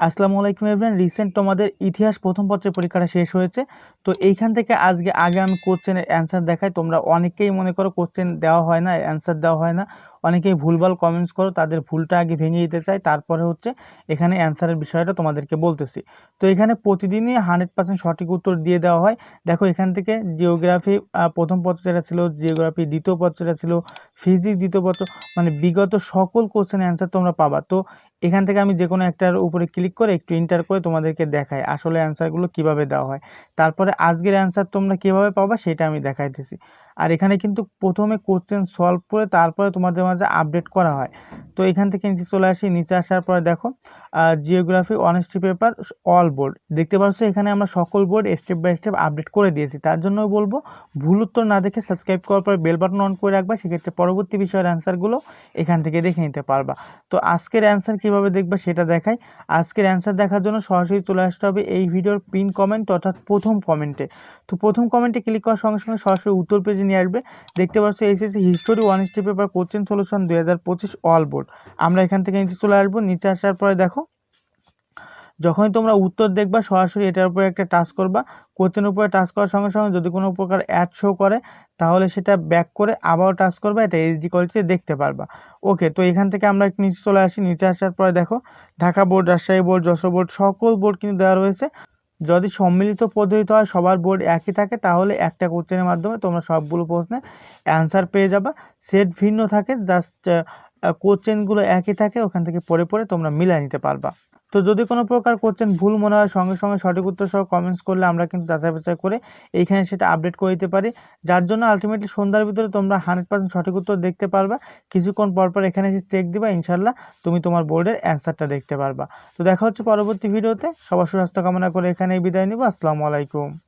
আসসালামু আলাইকুম everyone recent তোমাদের ইতিহাস প্রথম পত্রের পরীক্ষাটা শেষ হয়েছে। তো এইখান থেকে আজকে, আগে আমি কোশ্চেনের অ্যান্সার দেখাই। তোমরা অনেকেই মনে করো কোশ্চেন দেওয়া হয় না অ্যান্সার দেওয়া হয় না। অনেকেই ভুলভাল কমেন্টস করো, তাদের ভুলটা আগে ভেঙে দিতে চাই তারপরে হচ্ছে এখানে অ্যান্সারের বিষয়টা তোমাদেরকে বলতেছি। তো এখানে প্রতিদিনই হান্ড্রেড পার্সেন্ট সঠিক উত্তর দিয়ে দেওয়া হয়। দেখো এখান থেকে জিওগ্রাফি প্রথম পত্র যেটা ছিল জিওগ্রাফি দ্বিতীয় পত্র যেটা ছিল ফিজিক্স দ্বিতীয় পত্র মানে বিগত সকল কোশ্চেনের অ্যান্সার তোমরা পাবা। তো এখান থেকে আমি যে কোনো একটার উপরে ক্লিক করে একটু ইন্টার করে তোমাদেরকে দেখাই, আসলে অ্যান্সারগুলো কীভাবে দেওয়া হয়। তারপরে আজকের অ্যান্সার তোমরা কীভাবে পাবা সেটা আমি দেখাইতেছি। আর এখানে কিন্তু প্রথমে কোশ্চেন সলভ করে তারপরে তোমাদের মাঝে আপডেট করা হয়। তো এখান থেকে নিচে চলে আসি, নিচে আসার পরে দেখো geography honesty paper all board দেখতে পাচ্ছ এখানে আমরা সকল board step by step update করে দিয়েছি। তার জন্য বলব, ভুল উত্তর না দেখে সাবস্ক্রাইব করার পরে বেল বাটন অন করে রাখবা, সেক্ষেত্রে পরবর্তী বিষয়ের অ্যান্সারগুলো এখান থেকে দেখে নিতে পারবা। তো আজকের অ্যান্সার কীভাবে দেখবা সেটা দেখাই। আজকের অ্যান্সার দেখার জন্য সরাসরি চলে আসতে হবে এই ভিডিওর পিন কমেন্ট অর্থাৎ প্রথম কমেন্টে তো প্রথম কমেন্টে ক্লিক করার সঙ্গে সঙ্গে সরাসরি উত্তর পেজে নিয়ে আসবে। দেখতে পাচ্ছ, SSC history one step paper question solution দুই পঁচিশ অল বোর্ড আমরা এখান থেকে নিচে চলে আসব। নিচে আসার পরে দেখো, যখনই তোমরা উত্তর দেখবা, সরাসরি এটার উপরে একটা টাচ করবা। কোশ্চেনের উপরে টাচ করার সঙ্গে সঙ্গে যদি কোনো প্রকার অ্যাড শো করে, তাহলে সেটা ব্যাক করে আবারও টাচ করবা। এটা এইচডি কোয়ালিটিতে দেখতে পারবা। ওকে তো এখান থেকে আমরা একটু নিচে চলে আসি। নিচে আসার পরে দেখো, Dhaka board Rajshahi board Jessore board সকল বোর্ড কিন্তু দেওয়া রয়েছে। যদি সম্মিলিত পদ্ধতিতে হয়, সবার বোর্ড একই থাকে, তাহলে একটা কোশ্চেনের মাধ্যমে তোমরা সবগুলো প্রশ্নের অ্যান্সার পেয়ে যাবা। সেট ভিন্ন থাকে জাস্ট কোশ্চেনগুলো একই থাকে, ওখান থেকে পড়ে পড়ে তোমরা মিলাই নিতে পারবা। তো যদি কোনো প্রকার কোশ্চেন ভুল মনে হয়, সঙ্গে সঙ্গে সঠিক উত্তর সহ কমেন্টস করলে আমরা কিন্তু যাচাই বাছাই করে এইখানে সেটা আপডেট করে দিতে পারি। যার জন্য আলটিমেটলি সন্ধ্যার ভিতরে তোমরা হান্ড্রেড পার্সেন্ট সঠিক উত্তর দেখতে পারবা। কিছুক্ষণ পরপর এখানে এসে চেক দিবা ইনশাল্লাহ তুমি তোমার বোর্ডের অ্যান্সারটা দেখতে পারবা। তো দেখা হচ্ছে পরবর্তী ভিডিওতে সবার সুস্বাস্থ্য কামনা করে এখানেই বিদায় নিব। আসসালামু আলাইকুম।